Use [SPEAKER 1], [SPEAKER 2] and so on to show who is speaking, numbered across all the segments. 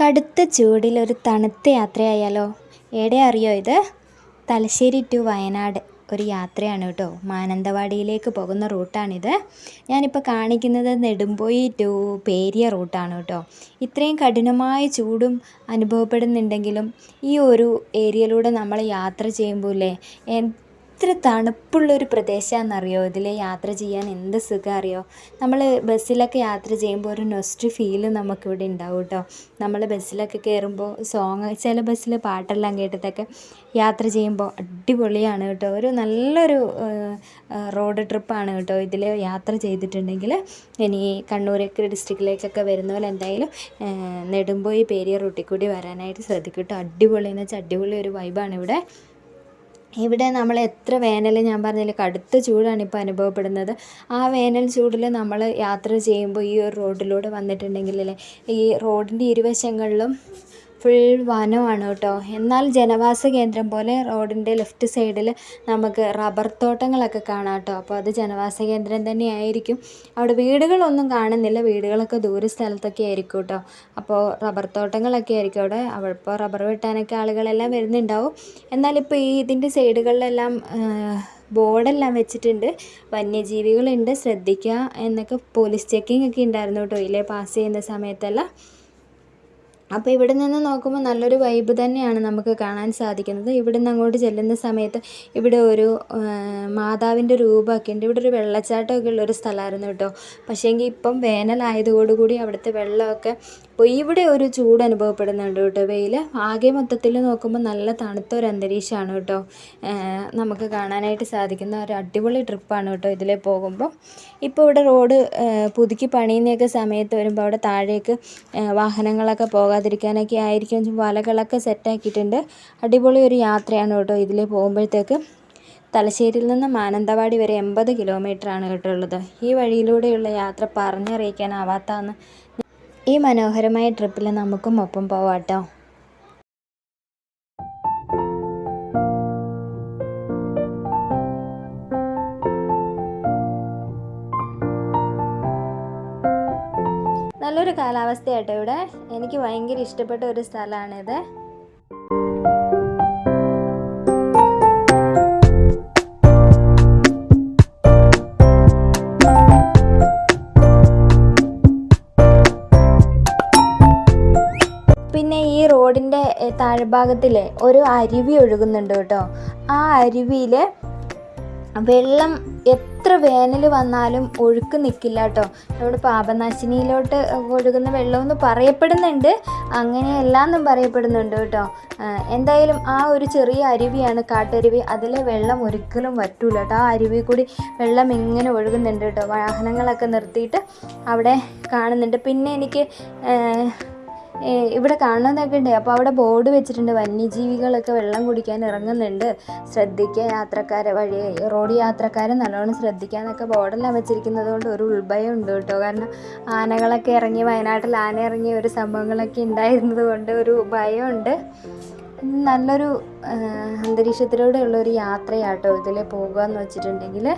[SPEAKER 1] കടുത്ത ചൂടിൽ ഒരു തണുത്ത യാത്രയായാലോ? എവിടെ അറിയോ ഇത്? തലശ്ശേരി ടു വയനാട് ഒരു യാത്രയാണ് കേട്ടോ. മാനന്തവാടിയിലേക്ക് പോകുന്ന റൂട്ടാണിത്. ഞാനിപ്പോൾ കാണിക്കുന്നത് നെടുമ്പോയി ടു പേരിയ റൂട്ടാണ് കേട്ടോ. ഇത്രയും കഠിനമായ ചൂടും അനുഭവപ്പെടുന്നുണ്ടെങ്കിലും ഈ ഒരു ഏരിയയിലൂടെ നമ്മൾ യാത്ര ചെയ്യുമ്പോൾ എത്ര തണുപ്പുള്ളൊരു പ്രദേശമാണെന്നറിയോ ഇതിൽ യാത്ര ചെയ്യാൻ എന്ത് സുഖം അറിയോ നമ്മൾ ബസ്സിലൊക്കെ യാത്ര ചെയ്യുമ്പോൾ ഒരു നൊസ്റ്റ് ഫീൽ നമുക്കിവിടെ ഉണ്ടാവും കേട്ടോ നമ്മൾ ബസ്സിലൊക്കെ കയറുമ്പോൾ സോങ് ചില ബസ്സിൽ പാട്ടെല്ലാം കേട്ടിട്ടൊക്കെ യാത്ര ചെയ്യുമ്പോൾ അടിപൊളിയാണ് കേട്ടോ ഒരു നല്ലൊരു റോഡ് ട്രിപ്പാണ് കേട്ടോ ഇതിൽ യാത്ര ചെയ്തിട്ടുണ്ടെങ്കിൽ ഇനി കണ്ണൂരൊക്കെ ഡിസ്ട്രിക്റ്റിലേക്കൊക്കെ വരുന്ന പോലെ എന്തായാലും നെടുമ്പോയി പേരിയ റൂട്ടിൽ കൂടി വരാനായിട്ട് ശ്രദ്ധിക്കും കേട്ടോ അടിപൊളി എന്ന് വെച്ചാൽ അടിപൊളി ഒരു വൈബാണ് ഇവിടെ. ഇവിടെ നമ്മൾ എത്ര വേനൽ ഞാൻ പറഞ്ഞതിൽ കടുത്ത ചൂടാണ് ഇപ്പോൾ അനുഭവപ്പെടുന്നത്. ആ വേനൽ ചൂടിൽ നമ്മൾ യാത്ര ചെയ്യുമ്പോൾ ഈ ഒരു റോഡിലൂടെ വന്നിട്ടുണ്ടെങ്കിൽ ഈ റോഡിന്റെ ഇരുവശങ്ങളിലും ഫുൾ വനമാണ് കേട്ടോ. എന്നാൽ ജനവാസ കേന്ദ്രം പോലെ റോഡിന്റെ ലെഫ്റ്റ് സൈഡിൽ നമുക്ക് റബ്ബർ തോട്ടങ്ങളൊക്കെ കാണാം കേട്ടോ. അപ്പോൾ അത് ജനവാസ കേന്ദ്രം തന്നെയായിരിക്കും അവിടെ വീടുകളൊന്നും കാണുന്നില്ല. വീടുകളൊക്കെ ദൂര സ്ഥലത്തൊക്കെ ആയിരിക്കും കേട്ടോ. അപ്പോൾ റബ്ബർ തോട്ടങ്ങളൊക്കെ ആയിരിക്കും അവിടെ. അവിടെ ഇപ്പോൾ റബ്ബർ വെട്ടാനൊക്കെ ആളുകളെല്ലാം വരുന്നുണ്ടാവും. എന്നാൽ ഇപ്പോൾ ഈ ഇതിന്റെ സൈഡുകളിലെല്ലാം ബോർഡെല്ലാം വെച്ചിട്ടുണ്ട്. വന്യജീവികളുണ്ട്. ശ്രദ്ധിക്കുക എന്നൊക്കെ പോലീസ് ചെക്കിംഗ് ഒക്കെ ഉണ്ടായിരുന്നു കേട്ടോ. ഇല്ലേ? പാസ് ചെയ്യുന്ന സമയത്തെല്ലാം. അപ്പോൾ ഇവിടെ നിന്ന് നോക്കുമ്പോൾ നല്ലൊരു വൈബ് തന്നെയാണ് നമുക്ക് കാണാൻ സാധിക്കുന്നത്. ഇവിടെ നിന്ന് അങ്ങോട്ട് ചെല്ലുന്ന സമയത്ത് ഇവിടെ ഒരു മാതാവിന്റെ രൂപമൊക്കെ ഉണ്ട്. ഇവിടെ ഒരു വെള്ളച്ചാട്ടമൊക്കെ ഉള്ളൊരു സ്ഥലമായിരുന്നു കേട്ടോ. പക്ഷേങ്കിൽ ഇപ്പം വേനലായതോടുകൂടി അവിടുത്തെ വെള്ളമൊക്കെ അപ്പോൾ ഇവിടെ ഒരു ചൂട് അനുഭവപ്പെടുന്നുണ്ട് കേട്ടോ. വെയിൽ ആകെ മൊത്തത്തിൽ നോക്കുമ്പോൾ നല്ല തണുത്തൊരു അന്തരീക്ഷമാണ് കേട്ടോ. നമുക്ക് കാണാനായിട്ട് സാധിക്കുന്ന ഒരു അടിപൊളി ട്രിപ്പാണ് കേട്ടോ ഇതിലേ പോകുമ്പോൾ ഇപ്പോൾ ഇവിടെ റോഡ് പുതുക്കി പണിയുന്നൊക്കെ സമയത്ത് വരുമ്പോൾ അവിടെ താഴേക്ക് വാഹനങ്ങളൊക്കെ പോകാതിരിക്കാനൊക്കെ ആയിരിക്കും. വലകളൊക്കെ സെറ്റാക്കിയിട്ടുണ്ട് അടിപൊളി ഒരു യാത്രയാണ് കേട്ടോ ഇതിൽ പോകുമ്പോഴത്തേക്ക്. തലശ്ശേരിയിൽ നിന്ന് മാനന്തവാടി വരെ എൺപത് ആണ് കേട്ടോ ഉള്ളത്. ഈ വഴിയിലൂടെയുള്ള യാത്ര പറഞ്ഞറിയിക്കാനാവാത്തതാണ്. ഈ മനോഹരമായ ട്രിപ്പിൽ നമുക്കും ഒപ്പം പോവാട്ടോ. നല്ലൊരു കാലാവസ്ഥയാട്ടോ ഇവിടെ. എനിക്ക് ഭയങ്കര ഇഷ്ടപ്പെട്ട ഒരു സ്ഥലമാണിത്. പിന്നെ ഈ റോഡിന്റെ താഴ്ഭാഗത്തിൽ ഒരു അരുവി ഒഴുകുന്നുണ്ട് കേട്ടോ. ആ അരുവിയിൽ വെള്ളം എത്ര വേനൽ വന്നാലും ഒഴുക്ക് നിൽക്കില്ല കേട്ടോ നമ്മുടെ പാപനാശിനിയിലോട്ട് ഒഴുകുന്ന വെള്ളമെന്ന് പറയപ്പെടുന്നുണ്ട്. അങ്ങനെയല്ല എന്നും പറയപ്പെടുന്നുണ്ട് കേട്ടോ എന്തായാലും ആ ഒരു ചെറിയ അരുവിയാണ് കാട്ടരുവി. അതിലെ വെള്ളം ഒരിക്കലും വറ്റൂല കേട്ടോ ആ അരുവി കൂടി വെള്ളം ഇങ്ങനെ ഒഴുകുന്നുണ്ട് കേട്ടോ വാഹനങ്ങളൊക്കെ നിർത്തിയിട്ട് അവിടെ കാണുന്നുണ്ട്. പിന്നെ എനിക്ക് ഇവിടെ കാണുന്നതൊക്കെ ഉണ്ട്. അപ്പോൾ അവിടെ ബോർഡ് വെച്ചിട്ടുണ്ട്. വന്യജീവികളൊക്കെ വെള്ളം കുടിക്കാൻ ഇറങ്ങുന്നുണ്ട്. ശ്രദ്ധിക്കുക യാത്രക്കാരെ വഴി റോഡ് യാത്രക്കാരെ നല്ലോണം ശ്രദ്ധിക്കുക എന്നൊക്കെ ബോർഡെല്ലാം വെച്ചിരിക്കുന്നത് കൊണ്ട് ഒരു ഉൾഭയം ഉണ്ട് കേട്ടോ. കാരണം ആനകളൊക്കെ ഇറങ്ങി വയനാട്ടിൽ ആന ഇറങ്ങിയ ഒരു സംഭവങ്ങളൊക്കെ ഉണ്ടായിരുന്നത് കൊണ്ട് ഒരു ഭയമുണ്ട്. നല്ലൊരു അന്തരീക്ഷത്തിലൂടെയുള്ള ഒരു യാത്രയാട്ടോ ഇതിൽ പോകുക എന്ന് വെച്ചിട്ടുണ്ടെങ്കിൽ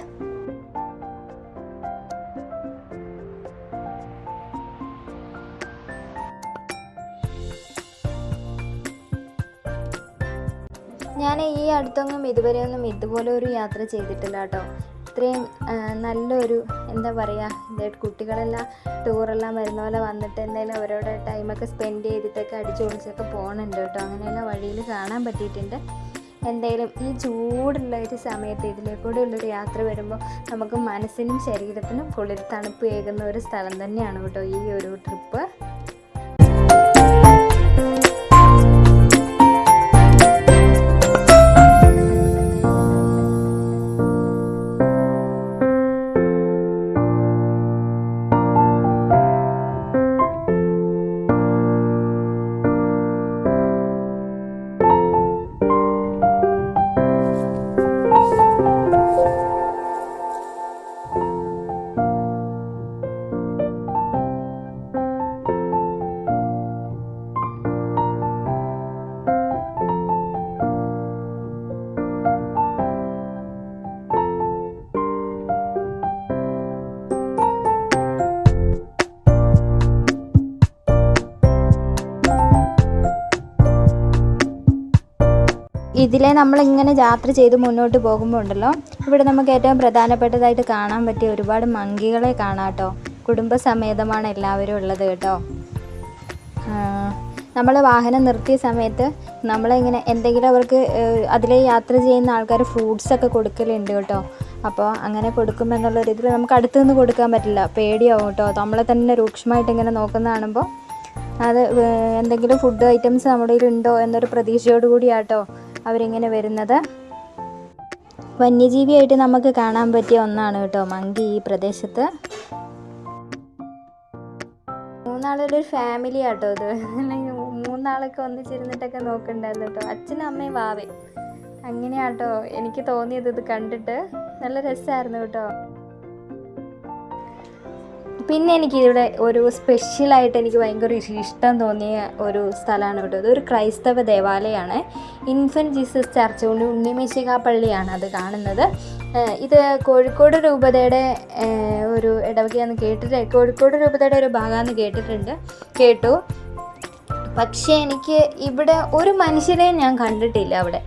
[SPEAKER 1] ഞാൻ ഈ അടുത്തൊന്നും ഇതുവരെയൊന്നും ഇതുപോലെ ഒരു യാത്ര ചെയ്തിട്ടില്ല കേട്ടോ. ഇത്രയും നല്ലൊരു എന്താ പറയുക കുട്ടികളെല്ലാം ടൂറെല്ലാം വരുന്ന പോലെ വന്നിട്ട് എന്തായാലും അവരോട് ടൈമൊക്കെ സ്പെൻഡ് ചെയ്തിട്ടൊക്കെ അടിച്ചു പൊളിച്ചൊക്കെ പോകുന്നുണ്ട് കേട്ടോ. അങ്ങനെയുള്ള വഴിയിൽ കാണാൻ പറ്റിയിട്ടുണ്ട്. എന്തായാലും ഈ ചൂടുള്ള ഒരു സമയത്ത് ഇതിലേക്കൂടെ ഉള്ളൊരു യാത്ര വരുമ്പോൾ നമുക്ക് മനസ്സിനും ശരീരത്തിനും കുളിർ തണുപ്പ് ഏകുന്ന ഒരു സ്ഥലം തന്നെയാണ് കേട്ടോ ഈ ഒരു ട്രിപ്പ് ഇതിലെ നമ്മളിങ്ങനെ യാത്ര ചെയ്ത് മുന്നോട്ട് പോകുമ്പോൾ ഉണ്ടല്ലോ ഇവിടെ നമുക്ക് ഏറ്റവും പ്രധാനപ്പെട്ടതായിട്ട് കാണാൻ പറ്റിയ ഒരുപാട് മങ്കികളെ കാണാം കേട്ടോ കുടുംബസമേതമാണ് എല്ലാവരും ഉള്ളത് കേട്ടോ. നമ്മൾ വാഹനം നിർത്തിയ സമയത്ത് നമ്മളിങ്ങനെ എന്തെങ്കിലും അവർക്ക് അതിലെ യാത്ര ചെയ്യുന്ന ആൾക്കാർ ഫ്രൂട്ട്സൊക്കെ കൊടുക്കലുണ്ട് കേട്ടോ. അപ്പോൾ അങ്ങനെ കൊടുക്കും എന്നുള്ള ഒരു രീതിയിൽ നമുക്ക് അടുത്ത് നിന്ന് കൊടുക്കാൻ പറ്റില്ല. പേടിയാവും കേട്ടോ. നമ്മളെ തന്നെ രൂക്ഷമായിട്ട് ഇങ്ങനെ നോക്കുന്ന കാണുമ്പോൾ അത് എന്തെങ്കിലും ഫുഡ് ഐറ്റംസ് നമ്മുടെ കയ്യിൽ ഉണ്ടോ എന്നൊരു പ്രതീക്ഷയോട് കൂടിയാട്ടോ അവരിങ്ങനെ വരുന്നത്. വന്യജീവിയായിട്ട് നമുക്ക് കാണാൻ പറ്റിയ ഒന്നാണ് കേട്ടോ മങ്കി ഈ പ്രദേശത്ത്. മൂന്നാളൊരു ഫാമിലി ആട്ടോ ഇത്. അല്ലെങ്കിൽ മൂന്നാളൊക്കെ ഒന്നിച്ചിരുന്നിട്ടൊക്കെ നോക്കണ്ടായിരുന്നു കേട്ടോ. അച്ഛനും അമ്മയും വാവേ. അങ്ങനെയാട്ടോ എനിക്ക് തോന്നിയത് ഇത് കണ്ടിട്ട്. നല്ല രസമായിരുന്നു കേട്ടോ. പിന്നെ എനിക്കിവിടെ ഒരു സ്പെഷ്യലായിട്ട് എനിക്ക് ഭയങ്കര ഇഷ്ടം തോന്നിയ ഒരു സ്ഥലമാണ് ഇവിടെ ഒരു ക്രൈസ്തവ ദേവാലയമാണ്. ഇൻഫന്റ് ജീസസ് ചർച്ച് കൊണ്ട് ഉണ്ണിമേശിക പള്ളിയാണ് അത് കാണുന്നത്. ഇത് കോഴിക്കോട് രൂപതയുടെ ഒരു ഇടവകയാന്ന് കേട്ടിട്ട് കോഴിക്കോട് രൂപതയുടെ ഒരു ഭാഗമാണെന്ന് കേട്ടിട്ടുണ്ട്. കേട്ടു. പക്ഷേ എനിക്ക് ഇവിടെ ഒരു മനുഷ്യരെയും ഞാൻ കണ്ടിട്ടില്ല അവിടെ.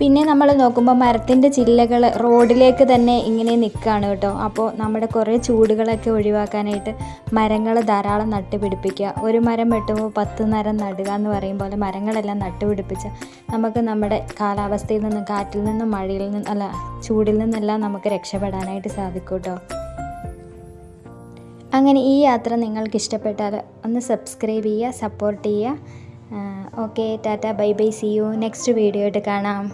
[SPEAKER 1] പിന്നെ നമ്മൾ നോക്കുമ്പോൾ മരത്തിന്റെ ചില്ലകൾ റോഡിലേക്ക് തന്നെ ഇങ്ങനെ നിൽക്കുകയാണ് കേട്ടോ. അപ്പോൾ നമ്മുടെ കുറേ ചൂടുകളൊക്കെ ഒഴിവാക്കാനായിട്ട് മരങ്ങൾ ധാരാളം നട്ടുപിടിപ്പിക്കുക. ഒരു മരം വെട്ടുമ്പോൾ പത്ത് മരം നടുക എന്ന് പറയും പോലെ മരങ്ങളെല്ലാം നട്ടുപിടിപ്പിച്ച് നമുക്ക് നമ്മുടെ കാലാവസ്ഥയിൽ നിന്നും കാറ്റിൽ നിന്നും മഴയിൽ നിന്നും അല്ല ചൂടിൽ നിന്നെല്ലാം നമുക്ക് രക്ഷപ്പെടാനായിട്ട് സാധിക്കും കേട്ടോ. അങ്ങനെ ഈ യാത്ര നിങ്ങൾക്ക് ഇഷ്ടപ്പെട്ടാൽ ഒന്ന് സബ്സ്ക്രൈബ് ചെയ്യുക സപ്പോർട്ട് ചെയ്യുക. Okay tata bye bye see you. Next video ആയിട്ട് കാണാം.